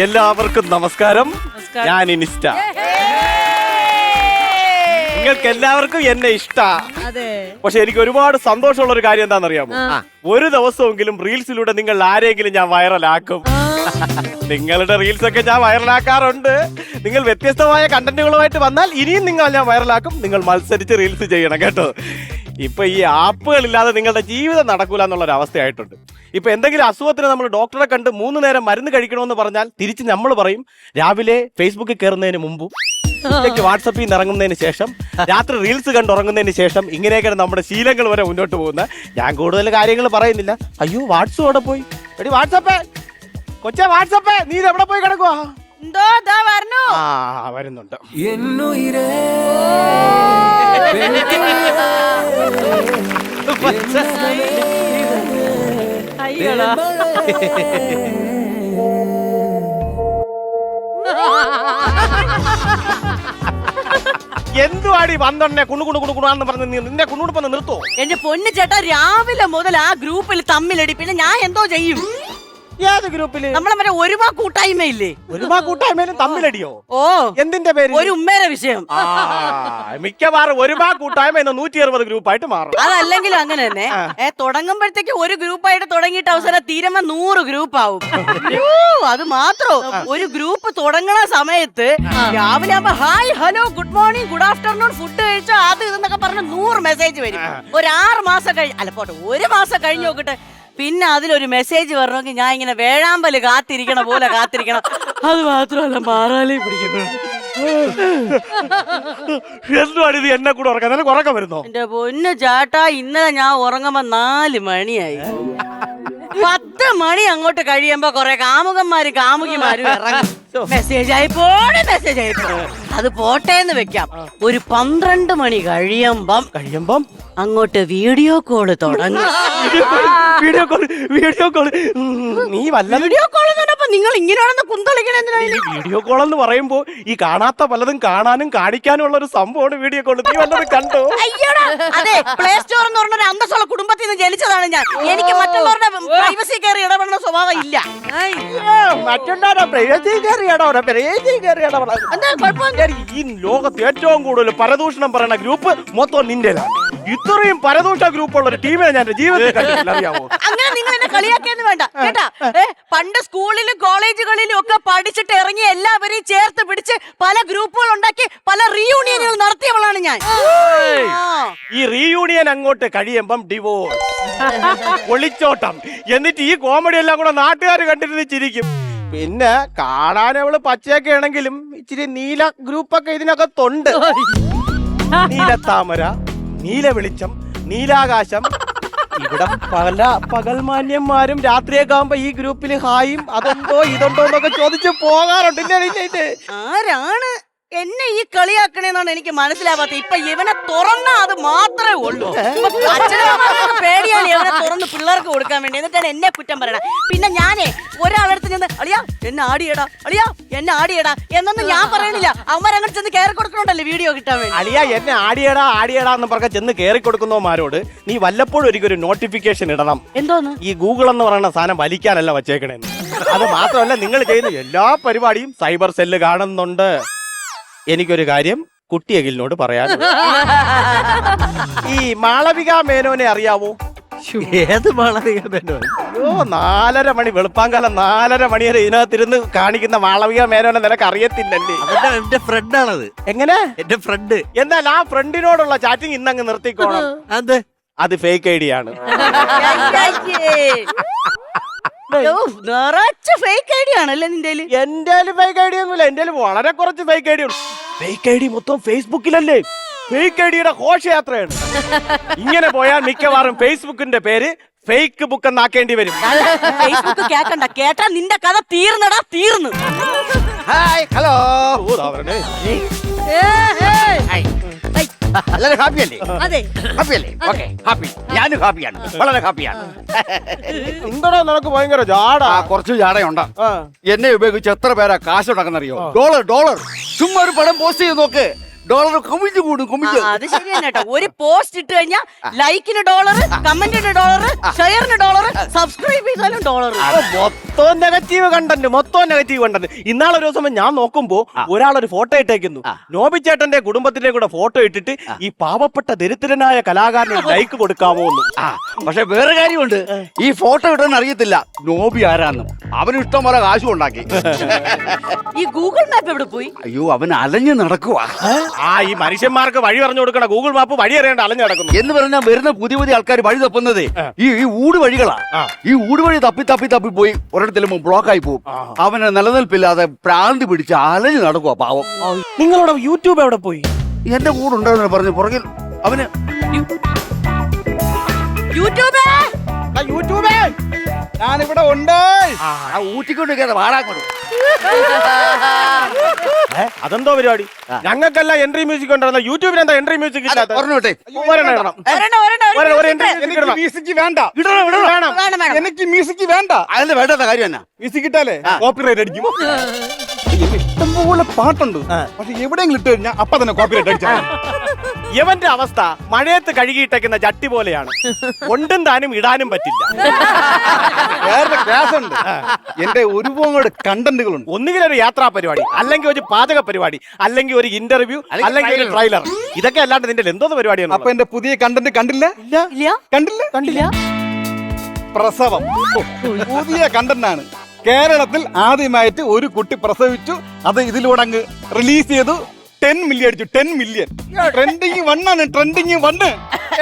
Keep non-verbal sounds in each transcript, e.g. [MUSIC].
എല്ലാവർക്കും നമസ്കാരം. ഞാൻ ഇനിസ്റ്റ നിങ്ങൾക്ക് എല്ലാവർക്കും എന്നെ ഇഷ്ട. പക്ഷെ എനിക്ക് ഒരുപാട് സന്തോഷമുള്ള ഒരു കാര്യം എന്താണെന്നറിയാമോ. ഒരു ദിവസമെങ്കിലും റീൽസിലൂടെ നിങ്ങൾ ആരെങ്കിലും ഞാൻ വൈറലാക്കും. നിങ്ങളുടെ റീൽസ് ഒക്കെ ഞാൻ വൈറലാക്കാറുണ്ട്. നിങ്ങൾ വ്യത്യസ്തമായ കണ്ടന്റുകളുമായിട്ട് വന്നാൽ ഇനിയും നിങ്ങൾ ഞാൻ വൈറലാക്കും. നിങ്ങൾ മത്സരിച്ച് റീൽസ് ചെയ്യണം കേട്ടോ. ഇപ്പൊ ഈ ആപ്പുകളില്ലാതെ നിങ്ങളുടെ ജീവിതം നടക്കൂല എന്നുള്ള ഒരു അവസ്ഥയായിട്ടുണ്ട്. ഇപ്പൊ എന്തെങ്കിലും അസുഖത്തിന് നമ്മൾ ഡോക്ടറെ കണ്ട് മൂന്ന് നേരം മരുന്ന് കഴിക്കണമെന്ന് പറഞ്ഞാൽ തിരിച്ച് നമ്മൾ പറയും രാവിലെ ഫേസ്ബുക്കിൽ കയറുന്നതിന് മുമ്പും വാട്സപ്പിൽ നിന്ന് ഇറങ്ങുന്നതിന് ശേഷം രാത്രി റീൽസ് കണ്ടുറങ്ങുന്നതിന് ശേഷം ഇങ്ങനെയൊക്കെയാണ് നമ്മുടെ ശീലങ്ങൾ വരെ മുന്നോട്ട് പോകുന്നത്. ഞാൻ കൂടുതൽ കാര്യങ്ങൾ പറയുന്നില്ല. അയ്യോ വാട്സപ്പ് അവിടെ പോയി? എടി വാട്സപ്പേ കൊച്ചേ വാട്സപ്പേ നീ എവിടെ പോയി കിടക്കുവാ? എന്തോ വരണു. വരുന്നുണ്ട്. എന്തുവാടി വന്നെ കുണു കുണു കുണു കുണാന്ന് പറഞ്ഞ് നീ നിന്റെ കുണുടുപ്പൊന്ന് നിർത്തോ? എന്റെ പൊന്നു ചേട്ടാ രാവിലെ മുതൽ ആ ഗ്രൂപ്പിൽ തമ്മിലടി. പിന്നെ ഞാൻ എന്തോ ചെയ്യും? ഏത് ഗ്രൂപ്പിൽ? നമ്മളെ മറ്റേ ഒരുപാ കൂട്ടായ്മയില്ലേ? ഒരുമാ കൂട്ടായ്മയിലും തമ്മിലടിയോ? ഓ. എന്തിന്റെ പേര് ഒരു ഉമ്മേരെ വിഷയം. ആ, മിക്കവാറും ഒരുമാ കൂട്ടായ്മ എന്ന നൂറ്റി അറുപത് ഗ്രൂപ്പായിട്ട് മാറും. അതല്ലെങ്കിലും അങ്ങനെ തന്നെ. ഏ തുടങ്ങുമ്പോഴത്തേക്ക് ഒരു ഗ്രൂപ്പായിട്ട് തുടങ്ങിയിട്ട് അവസാനം തീരമ നൂറ് ഗ്രൂപ്പ് ആവും അയ്യോ, അത് മാത്രോ. ഒരു ഗ്രൂപ്പ് തുടങ്ങണ സമയത്ത് രാവിലെ ആകുമ്പോ hi hello good morning good afternoon food കഴിച്ചോ? അത് ഇതെന്നൊക്കെ പറഞ്ഞ് നൂറ് മെസ്സേജ് വരും. ഒരു ആറ് മാസം കഴിഞ്ഞ് അല്ല പോട്ടെ ഒരു മാസം കഴിഞ്ഞ് നോക്കട്ടെ പിന്നെ അതിലൊരു മെസ്സേജ് വരണമെങ്കിൽ ഞാൻ ഇങ്ങനെ വേഴാമ്പൽ കാത്തിരിക്കണ പോലെ കാത്തിരിക്കണം. അത് മാത്രമല്ല മാറാലേ പിടിക്കുന്നു എന്തുവാണ് ഇത് എന്നെ കൂടെ ഉറക്കാൻ? നിനക്ക് ഉറക്കം വരുന്നോ? എന്റെ പൊന്നു ചാട്ടാ ഇന്നലെ ഞാൻ ഉറങ്ങുമ്പോ നാല് മണിയായി. പത്ത് മണി അങ്ങോട്ട് കഴിയുമ്പോ കൊറേ കാമുകന്മാരും കാമുകിമാരും ഇറങ്ങും. മെസ്സേജ് ആയി പോണേ മെസ്സേജ് ആയി പോ അത് പോട്ടെ എന്ന് വെക്കാം. ഒരു പന്ത്രണ്ട് മണി കഴിയുമ്പം കഴിയുമ്പം? അങ്ങോട്ട് വീഡിയോ കോൾ തുടങ്ങും. Video call video call. നീ വല്ല വീഡിയോ കോൾ നിങ്ങൾ ഇങ്ങനെയാണെന്ന് കുന്തളിക്കണേ എന്തിനാ? വീഡിയോ കോൾ എന്ന് പറയുമ്പോ ഈ കാണാത്ത പലതും കാണാനും കാണിക്കാനും ഉള്ള ഒരു സംഭവമാണ് വീഡിയോ കോൾ. നീ വല്ലതും കണ്ടോ? അയ്യോടാ അതെ പ്ലേ സ്റ്റോർ എന്ന് പറഞ്ഞ ഒരു അന്തസ്സുള്ള കുടുംബത്തിൽ നിന്ന് ജനിച്ചതാണ് ഞാൻ. എനിക്ക് മറ്റുള്ളവരുടെ പ്രൈവസി കയറി ഇടപെടുന്ന സ്വഭാവം ഇല്ല. മറ്റുണ്ടാരോ പ്രൈവസി കയറിയാടോ പ്രൈവസി കയറിയാടോ എന്താ കുഴപ്പം? ഈ ലോകത്ത് ഏറ്റവും കൂടുതൽ പരദൂഷണം പറയുന്ന ഗ്രൂപ്പ് മൊത്തം നിന്റേതാണ്. ഇത്രയും പരദൂഷ ഗ്രൂപ്പുള്ള ഒരു ടീമിനെ ഞാൻ ജീവിതത്തിൽ [LAUGHS] കണ്ടിട്ടില്ല. അറിയാമോ അങ്ങനെ നിങ്ങൾ എന്നെ കളിയാക്കിയെന്ന് വേണ്ട. കേട്ടാ? ഏ, പണ്ട് സ്കൂളിലും കോളേജുകളിലും ഒക്കെ പഠിച്ചിട്ട് ഇറങ്ങി എല്ലാവരെയും ചേർത്ത് പിടിച്ച് പല ഗ്രൂപ്പുകൾ ഉണ്ടാക്കി പല റീയൂണിയനുകൾ നടത്തിയവളാണ് ഞാൻ. ആ. ഈ റീയൂണിയൻ അങ്ങോട്ട് കഴിയുമ്പം ഡിവോഴ്സ് ഒളിച്ചോട്ടം. എന്നിട്ട് ഈ കോമഡി എല്ലാം കൂടെ നാട്ടുകാർ കണ്ടിരുന്ന് ചിരിക്കും. പിന്നെ കാണാൻ അവൾ പച്ചയൊക്കെ ആണെങ്കിലും ഇച്ചിരി നീല ഗ്രൂപ്പൊക്കെ ഇതിനകത്തുണ്ട്. നീലത്താമര നീല വെളിച്ചം നീലാകാശം ഇവിടെ പല പകൽമാന്യന്മാരും രാത്രിയൊക്കെ ആകുമ്പോ ഈ ഗ്രൂപ്പിൽ ഹായും അതുണ്ടോ ഇതുണ്ടോ എന്നൊക്കെ ചോദിച്ചു പോകാറുണ്ട്? ആരാണ് എന്നെ ഈ കളിയാക്കണേന്നാണ് എനിക്ക് മനസ്സിലാവാത്തത്. ഇപ്പൊ ഇവനെ തുറന്ന അത് മാത്രമേ ഉള്ളൂ. പേടിയാണ് ഇവനെ തുറന്ന് പിള്ളേർക്ക് കൊടുക്കാൻ വേണ്ടി. എന്നിട്ടാണ് എന്നെ കുറ്റം പറയണം പിന്നെ ഞാനേ ഒരാളടുത്ത് ചെന്ന് അളിയാ എന്നെ ആടിയടാ അളിയാ എന്നെ ആടിയടാ എന്നൊന്നും ഞാൻ പറയണില്ല. അവരങ്ങനെ ചെന്ന് കയറി കൊടുക്കണുണ്ടല്ലേ വീഡിയോ കിട്ടാൻ വേണ്ടി. അളിയാ എന്നെ ആടിയടാ ആടിയടാ എന്ന് പറഞ്ഞ ചെന്ന് കയറി കൊടുക്കുന്നവന്മാരോട് നീ വല്ലപ്പോഴും ഒരിക്കലും ഒരു നോട്ടിഫിക്കേഷൻ ഇടണം. എന്തോന്ന്? ഈ ഗൂഗിൾ എന്ന് പറയുന്ന സാധനം വലിക്കാനല്ല വച്ചേക്കണേന്ന്. അത് മാത്രമല്ല നിങ്ങൾ ചെയ്യുന്ന എല്ലാ പരിപാടിയും സൈബർ സെല്ല് കാണുന്നുണ്ട്. എനിക്കൊരു കാര്യം കുട്ടിയകിലിനോട് പറയാൻ ഈ മാളവിക മേനോനെ അറിയാവോ? ഏത് മാളവിക മേനോൻ? ഓ നാലര മണി വെളുപ്പാങ്കാലം നാലര മണി വരെ ഇതിനകത്തിരുന്ന് കാണിക്കുന്ന മാളവിക മേനോനെ നിനക്ക് അറിയത്തില്ലല്ലേ? അവന്റെ എന്റെ ഫ്രണ്ടാണത് എങ്ങനെ? എന്റെ ഫ്രണ്ട് എന്നാൽ ആ ഫ്രണ്ടിനോടുള്ള ചാറ്റിംഗ് ഇന്നങ്ങ് നിർത്തിക്കോണം അത് അത് ഫേക്ക് ഐ ഡി ആണ്. നിറച്ച ഫേക്ക് ഐഡി ആണല്ലേ നിന്റെ? എന്റെ ഫേക്ക് ഐ ഡി ഒന്നുമില്ല. എന്റെ വളരെ കുറച്ച് ഫേക്ക് ഐ ഡി ഉണ്ട്. ഫേക്ക് ഐ ഡി മൊത്തം ഫേസ്ബുക്കിലല്ലേ? ഫേക്ക് ഐ ഡിയുടെ ഘോഷയാത്രയാണ്. ഇങ്ങനെ പോയാൽ മിക്കവാറും ഫേസ്ബുക്കിന്റെ പേര് ഫേക്ക് ബുക്ക് എന്നാക്കേണ്ടി വരും. ഫേസ്ബുക്ക് കേക്കണ്ട. കേട്ടാ നിന്റെ കഥ തീർന്നടാ തീർന്നു. ഹായ് ഹലോ ഓ, ദാ വരണേ. എല്ലാരും ഹാപ്പി അല്ലേ അതെ. ഹാപ്പി അല്ലേ ഓക്കെ ഹാപ്പി. ഞാനും ഹാപ്പിയാണ്. വളരെ ഹാപ്പിയാണ്. എന്താടാ നിനക്ക് ഭയങ്കര ജാടാ. ആ കുറച്ച് ജാടയുണ്ട്. ആ. എന്നെ ഉപയോഗിച്ച് എത്ര പേരാ കാശ് ഉണ്ടാക്കുന്നറിയോ? Dollar dollar. ചുമ്മാ ഒരു പടം പോസ്റ്റ് ചെയ്ത് നോക്ക്. ഡോളർ കുമിഞ്ഞു കൂടും ആ, അത് ശരിയാണ് കേട്ടോ. ഒരു പോസ്റ്റ് ഇട്ട് കഴിഞ്ഞാൽ ലൈക്കിന് ഡോളർ കമന്റിന് ഡോളർ ഷെയറിന് ഡോളർ സബ്സ്ക്രൈബ് ചെയ്താലും ഡോളർ മൊത്തം നെഗറ്റീവ് കണ്ടന്റ് മൊത്തം നെഗറ്റീവ് കണ്ടന്റ്. ഇന്നാളെ ഒരു ദിവസം ഞാൻ നോക്കുമ്പോ ഒരാളൊരു ഫോട്ടോ ഇട്ടേക്കുന്നു. നോബി ചേട്ടന്റെ കുടുംബത്തിന്റെ കൂടെ ഫോട്ടോ ഇട്ടിട്ട് ഈ പാവപ്പെട്ട ദരിദ്രനായ കലാകാരന് ലൈക്ക് കൊടുക്കാമോ എന്ന്. ആ പക്ഷെ വേറെ കാര്യമുണ്ട്. ഈ ഫോട്ടോ ഇടാൻ അറിയത്തില്ല. നോബി ആരാന്നും. അവന് ഇഷ്ടം പോലെ കാശും ഉണ്ടാക്കി. ഈ ഗൂഗിൾ മാപ്പ് എവിടെ പോയി? അയ്യോ അവൻ അലഞ്ഞു നടക്കുവാ. ആ ഈ മനുഷ്യന്മാർക്ക് വഴി പറഞ്ഞു കൊടുക്കണ ഗൂഗിൾ മാപ്പ് വഴി അറിയാണ്ട് അലഞ്ഞു നടക്കുന്നു. എന്ന് പറഞ്ഞാൽ വരുന്ന പുതിയ പുതിയ ആൾക്കാർ വഴി തപ്പുന്നത്. ഈ ഈ ഊട് വഴികളാ. ഈ ഊട് വഴി തപ്പി തപ്പി തപ്പി പോയി ഒരിടത്തിലും ബ്ലോക്ക് ആയി പോകും. അവനെ നിലനിൽപ്പില്ലാതെ പ്രാന്തി പിടിച്ച് അലഞ്ഞു നടക്കുക പാവം. നിങ്ങളുടെ യൂട്യൂബ് എവിടെ പോയി? എന്റെ കൂടെ ഉണ്ടായിരുന്നു പറഞ്ഞു പുറകിൽ അവന് ഞാനിവിടെ ഉണ്ട്. ആ ഊറ്റിക്കൊണ്ടിരിക്കാതെ വാടാക്കൊണ്ടു [LAUGHS] അതെന്തോ പരിപാടി? ഞങ്ങൾക്കല്ല എൻട്രി മ്യൂസിക് ഉണ്ടായിരുന്ന യൂട്യൂബിൽ എന്താ എൻട്രി മ്യൂസിക് മ്യൂസിക് വേണ്ട. എനിക്ക് മ്യൂസിക് വേണ്ട. അതിന്റെ വേണ്ടാത്ത കാര്യം എന്നാ? മ്യൂസിക് ഇട്ടാലേ കോപ്പിറൈറ്റ് അടിക്കും. [LAUGHS] ഇഷ്ടംപോലെ പാട്ടുണ്ട്. പക്ഷെ എവിടെയെങ്കിലും ഇട്ട് കഴിഞ്ഞാൽ അപ്പൊ തന്നെ കോപ്പിറൈറ്റ് അടിച്ചാൽ [LAUGHS] യവന്റെ അവസ്ഥ മഴയത്ത് കഴുകിയിട്ടേക്കുന്ന ജട്ടി പോലെയാണ്. ഒണ്ടും താനും ഇടാനും പറ്റില്ല. [LAUGHS] വേറെ ക്ലാസ് ഉണ്ട് എന്റെ ഒരുപാട് കണ്ടന്റുകളുണ്ട് ഒന്നുകിൽ ഒരു യാത്രാ പരിപാടി അല്ലെങ്കിൽ ഒരു പാചക പരിപാടി അല്ലെങ്കിൽ ഒരു ഇന്റർവ്യൂ അല്ലെങ്കിൽ ഒരു ട്രailer ഇതൊക്കെ അല്ലാണ്ട് നിന്റെ എന്തോന്ന് പരിപാടിയാണ് അപ്പൊ എന്റെ പുതിയ കണ്ടന്റ് കണ്ടില്ല? ഇല്ല. കണ്ടില്ല? കണ്ടില്ല. പ്രസവം. പുതിയ കണ്ടന്റ് ആണ്. കേരളത്തിൽ ആദ്യമായിട്ട് ഒരു കുട്ടി പ്രസവിച്ചു. അത് ഇതിലൂടെ അങ്ങ് റിലീസ് ചെയ്തു. ടെൻ മില്യൺ അടിച്ചു. Ten million. ട്രെൻഡിങ് വണ്ണാണ് ട്രെൻഡിങ് വണ്ണ്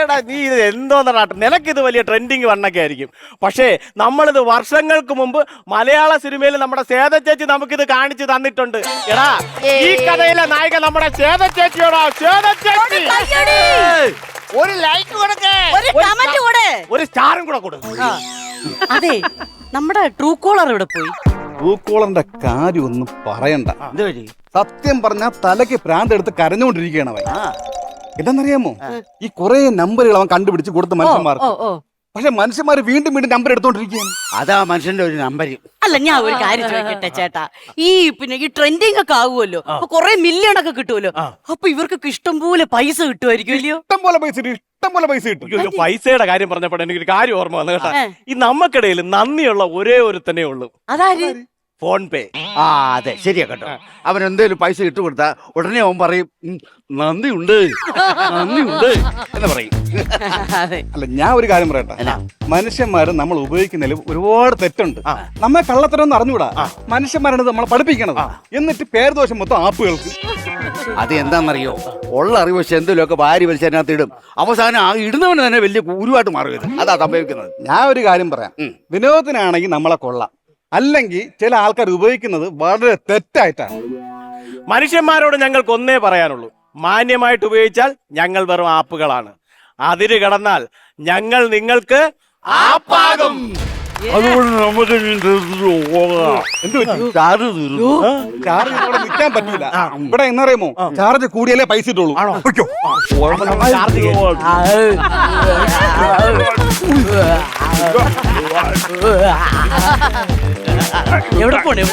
എടാ നീ ഇത് എന്തോന്നാ നിനക്ക് ഇത് വലിയ ട്രെൻഡിങ് വണ്ണൊക്കെ ആയിരിക്കും. പക്ഷേ നമ്മളിത് വർഷങ്ങൾക്ക് മുമ്പ് മലയാള സിനിമയിൽ നമ്മുടെ സേത ചേച്ചി നമുക്കിത് കാണിച്ചു തന്നിട്ടുണ്ട്. എടാ ഈ കഥയിലെ നായിക നമ്മുടെ സേത ചേച്ചിയോടാ. സേത ചേച്ചി! ഒരു ലൈക്ക് കൊടുക്കേ. ഒരു സ്റ്റാറും കൂടെ. കൊടു അതെ നമ്മുടെ ട്രൂ കോളർ ഇവിടെ പോയി? ട്രൂ കോളറിന്റെ കാര്യം ഒന്നും പറയണ്ട സത്യം പറഞ്ഞ തലയ്ക്ക് ഭ്രാന്ത് എടുത്ത് കരഞ്ഞുകൊണ്ടിരിക്കുകയാണ് അവൻ. എന്താണെന്നറിയാമോ ഈ കുറെ നമ്പറുകൾ അവൻ കണ്ടുപിടിച്ച് കൊടുത്ത മനുഷ്യന്മാർക്ക്. പക്ഷെ മനുഷ്യന്മാർ വീണ്ടും വീണ്ടും നമ്പർ എടുത്തോണ്ടിരിക്കുകയാണ്. അതാ മനുഷ്യന്റെ ഒരു നമ്പർ അല്ല ഞാൻ ഒരു കാര്യം ചോദിക്കട്ടെ ചേട്ടാ. ഈ പിന്നെ ഈ ട്രെൻഡിങ് ഒക്കെ ആകുമല്ലോ അപ്പൊ കൊറേ മില്യൺ ഒക്കെ കിട്ടുമല്ലോ? അപ്പൊ ഇവർക്കൊക്കെ ഇഷ്ടം പോലെ പൈസ കിട്ടുമായിരിക്കും ഇല്ലയോ? ഇഷ്ടം പോലെ പൈസ ഇഷ്ടം പോലെ പൈസ കിട്ടും. പൈസയുടെ കാര്യം പറഞ്ഞപ്പോൾ എനിക്കൊരു കാര്യം ഓർമ്മ വന്നു കേട്ടാ. ഈ നമുക്കിടയിൽ നന്ദിയുള്ള ഒരേ ഒരുത്തനേ ഉള്ളൂ. അതാര്? ഫോൺ പേ ആ അതെ. ശരിയാ കേട്ടോ. അവൻ എന്തേലും പൈസ ഇട്ട് കൊടുത്താ ഉടനെ അവൻ പറയും "ഉം, നന്ദിയുണ്ട്. നന്ദിയുണ്ട്. എന്ന് പറയും. അല്ല ഞാൻ ഒരു കാര്യം പറയട്ടെ. എന്നാ? മനുഷ്യന്മാര് നമ്മൾ ഉപയോഗിക്കുന്നതിൽ ഒരുപാട് തെറ്റുണ്ട്. നമ്മെ കള്ളത്തരം അറിഞ്ഞുകൂടാ? മനുഷ്യന്മാരാണ് ഇത് നമ്മളെ പഠിപ്പിക്കണത്. എന്നിട്ട് പേർദോഷം മൊത്തം ആപ്പുകൾക്ക്. അത് എന്താണെന്നറിയോ ഉള്ള അറിവ് പക്ഷെ എന്തെങ്കിലുമൊക്കെ ഭാര്യ വലിച്ചതിനകത്ത് ഇടും. അവസാനം ആ ഇടുന്നവന് തന്നെ വലിയ ഗുരുവായിട്ട് മാറും ഇത് അതാ സംഭവിക്കുന്നത് ഞാൻ ഒരു കാര്യം പറയാം. വിനോദത്തിനാണെങ്കിൽ നമ്മളെ കൊള്ളാം. അല്ലെങ്കിൽ ചില ആൾക്കാർ ഉപയോഗിക്കുന്നത് വളരെ തെറ്റായിട്ടാണ്. മനുഷ്യന്മാരോട് ഞങ്ങൾക്ക് ഒന്നേ പറയാനുള്ളൂ. മാന്യമായിട്ട് ഉപയോഗിച്ചാൽ ഞങ്ങൾ വെറും ആപ്പുകളാണ്. അതിര് കടന്നാൽ ഞങ്ങൾ നിങ്ങൾക്ക് ആപ്പാകും. അതുകൊണ്ട് നമുക്ക് പറ്റി? ചാർജ് ഇവിടെ നിൽക്കാൻ പറ്റൂല. ഇവിടെ എന്നറിയുമോ ചാർജ് കൂടിയാലേ പൈസ ഇട്ടുള്ളൂ. ചാർജ്. എവിടെ പോണേ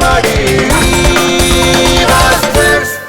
so cute.